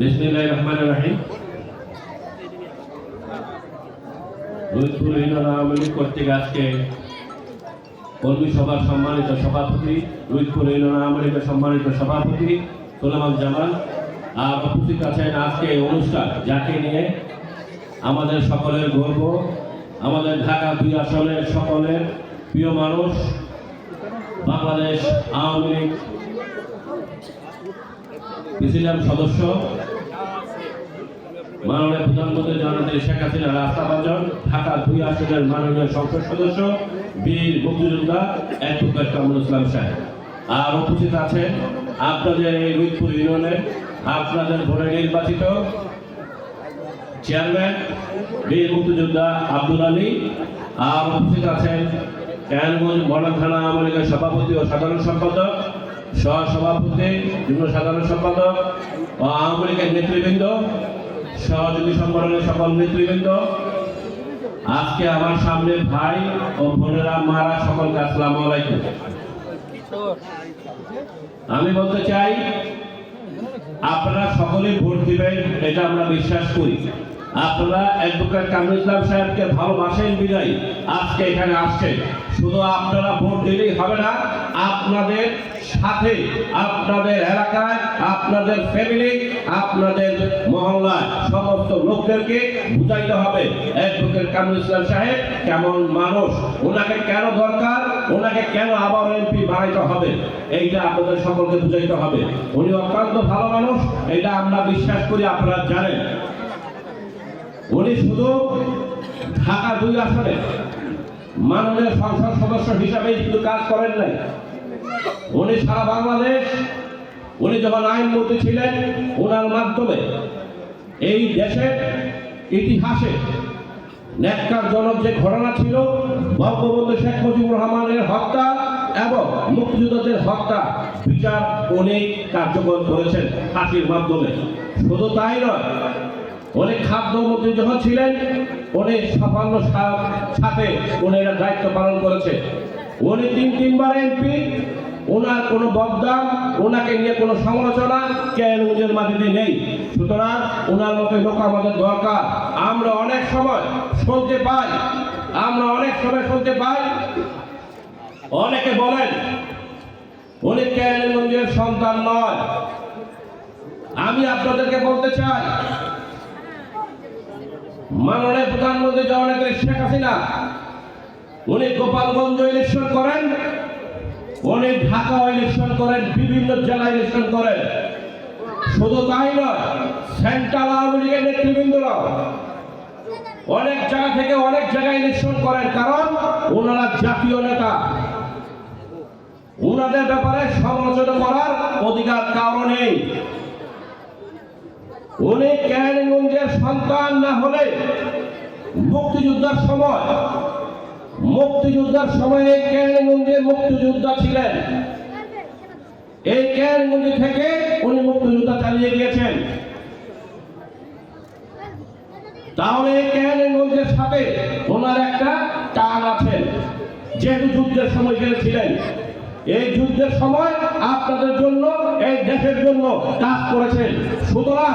বিসমিল্লাহ রহমান রাহিম। রোহিতপুর ইউনিয়ন আওয়ামী কর্তৃক আজকে কর্মী সভার সম্মানিত সভাপতি রোহিতপুর ইউনিয়ন আওয়ামী সম্মানিত সভাপতি সোলেমান জামাল। আর উপস্থিত আছেন আজকে অনুষ্ঠান, যাকে নিয়ে আমাদের সকলের গর্ব, আমাদের ঢাকা দুই আসনের সকলের প্রিয় মানুষ, বাংলাদেশ আওয়ামী লীগ সদস্য মাননীয় প্রধানমন্ত্রী জননেত্রী শেখ হাসিনা, রাস্তা রাস্তাবাজন ঢাকা দুই আসনের মাননীয় সংসদ সদস্য বীর মুক্তিযোদ্ধা অ্যাডভোকেট কামরুল ইসলাম সাহেব। আর উপস্থিত আছেন আপনাদের এই রুইতপুর ইউনিয়নের আপনাদের ভোটে নির্বাচিত চেয়ারম্যান বীর মুক্তিযোদ্ধা আব্দুল আলী। আর উপস্থিত আছেন কেরানীগঞ্জ মডার্ন থানা আওয়ামী লীগের সভাপতি ও সাধারণ সম্পাদক সহ সভাপতি যুগ্ম সাধারণ সম্পাদক ও আওয়ামী লীগের নেতৃবৃন্দ। সহযোগী সংগঠনের সকল নেতৃবৃন্দ, আজকে আমার সামনে ভাই ও বোনেরা, মারা সকলকে আসসালাম আলাইকুম। আমি বলতে চাই, আপনারা সকলেই ভোট দিবেন, এটা আমরা বিশ্বাস করি। আপনারা অ্যাডভোকেট কামরুল ইসলাম সাহেবকে ভালোবাসেন বিদায়। আজকে এখানে আসছেন শুধু আপনারা ভোট দিলেই হবে না, আপনাদের সাথে, আপনাদের এলাকায়, আপনাদের ফ্যামিলি আপনাদের মহল্লায় সমস্ত লোকদেরকে বুঝাইতে হবে, অ্যাডভোকেট কামরুল ইসলাম সাহেব কেমন মানুষ, ওনাকে কেন দরকার, ওনাকে কেন আবার এমপি বানাইতে হবে, এইটা আপনাদের সকলকে বুঝাইতে হবে। উনি অত্যন্ত ভালো মানুষ, এটা আমরা বিশ্বাস করি, আপনারা জানেন। উনি শুধু ঢাকা দুই আসনে মাননীয় সংসদ সদস্য হিসাবে শুধু কাজ করেন নাই। উনি সারা বাংলাদেশ, উনি যখন আইনমন্ত্রী ছিলেন ওনার মাধ্যমে এই দেশের ইতিহাসে ন্যাক্কারজনক যে ঘটনা ছিল, বঙ্গবন্ধু শেখ মুজিবুর রহমানের হত্যা এবং মুক্তিযোদ্ধাদের হত্যা, বিচার উনি কার্যকর করেছেন ফাঁসির মাধ্যমে। শুধু তাই নয় অনেক খাদ্যমন্ত্রী যখন ছিলেন অনেক সাফল্য সাথে উনি এর দায়িত্ব পালন করেছে। উনি তিন তিনবার এমপি ওনার কোনো বদনাম ওনাকে নিয়ে কোনো সমালোচনা কেরানীগঞ্জের মাটিতে নেই? সুতরাং ওনার মতো লোক আমাদের দরকার। আমরা অনেক সময় শুনতে পাই, আমরা অনেক সময় শুনতে পাই, অনেকে বলেন, উনি কেরানীগঞ্জের সন্তান নয়। আমি আপনাদেরকে বলতে চাই মাননীয় প্রধানমন্ত্রী জননেত্রী শেখ হাসিনা, উনি গোপালগঞ্জ ইলেকশন করেন, উনি ঢাকা ইলেকশন করেন, বিভিন্ন জেলা ইলেকশন করেন। শুধু তাই নয় সেন্ট্রাল আওয়ামী লীগের নেতৃবৃন্দরা অনেক জায়গা থেকে অনেক জায়গায় ইলেকশন করেন, কারণ ওনারা জাতীয় নেতা। ওনাদের ব্যাপারে সমালোচনা করার অধিকার কারও নেই। উনি কেরানীগঞ্জের সন্তান না হলে মুক্তিযুদ্ধের সময়, মুক্তিযুদ্ধের সময়ে কেরানীগঞ্জে মুক্তিযোদ্ধা ছিলেন। এই কেরানীগঞ্জ থেকে উনি মুক্তিযুদ্ধ চালিয়ে গিয়েছেন। তাহলে এই কেরানীগঞ্জের সাথে ওনার একটা টান আছে। যেহেতু যুদ্ধের সময় ছিলেন এই যুদ্ধের সময় আপনাদের জন্য এই দেশের জন্য কাজ করেছেন। সুতরাং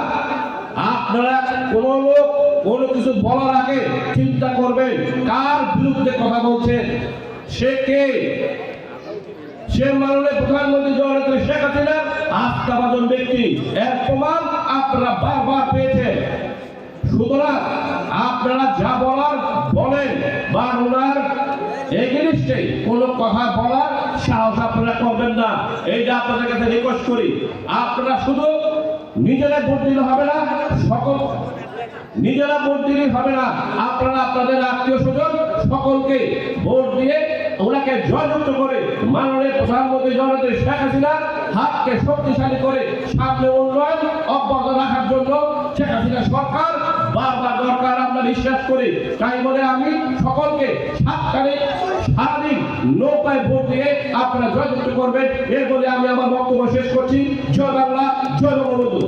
আপনারা কোন লোক কোনো কিছু বলার আগে চিন্তা করবেন, কার বিরুদ্ধে কথা বলছেন সে কে? সে মাননীয় প্রধানমন্ত্রী জননেত্রী শেখ হাসিনা, আস্থাভাজন ব্যক্তি। প্রমাণ আপনারা বারবার পেয়েছেন। সুতরাং আপনারা যা বলার বলেন বা ওনার এগেনিস্টে কোনো কথা বলার সাহস আপনারা করবেন না। এইটা আপনাদের কাছে রিকোয়েস্ট করি। আপনারা শুধু নিজেরা ভোট দিলে হবে না, সকল নিজেরা ভোট দিলেই হবে না। আপনারা আপনাদের আত্মীয় স্বজন সকলকে ভোট দিয়ে ওনাকে জয়যুক্ত করে মাননীয় প্রধানমন্ত্রী জননেত্রী শেখ হাসিনা হাতকে শক্তিশালী করে সামনে উন্নয়ন অব্যাহত রাখার জন্য শেখ হাসিনা সরকার বারবার দরকার আমরা বিশ্বাস করি। তাই বলে আমি সকলকে সাত তারিখ সারাদিন নৌকায় ভোট দিয়ে আপনারা জয়যুক্ত করবেন। এর বলে আমি আমার বক্তব্য শেষ করছি। জয় বাংলা, জয় বঙ্গবন্ধু।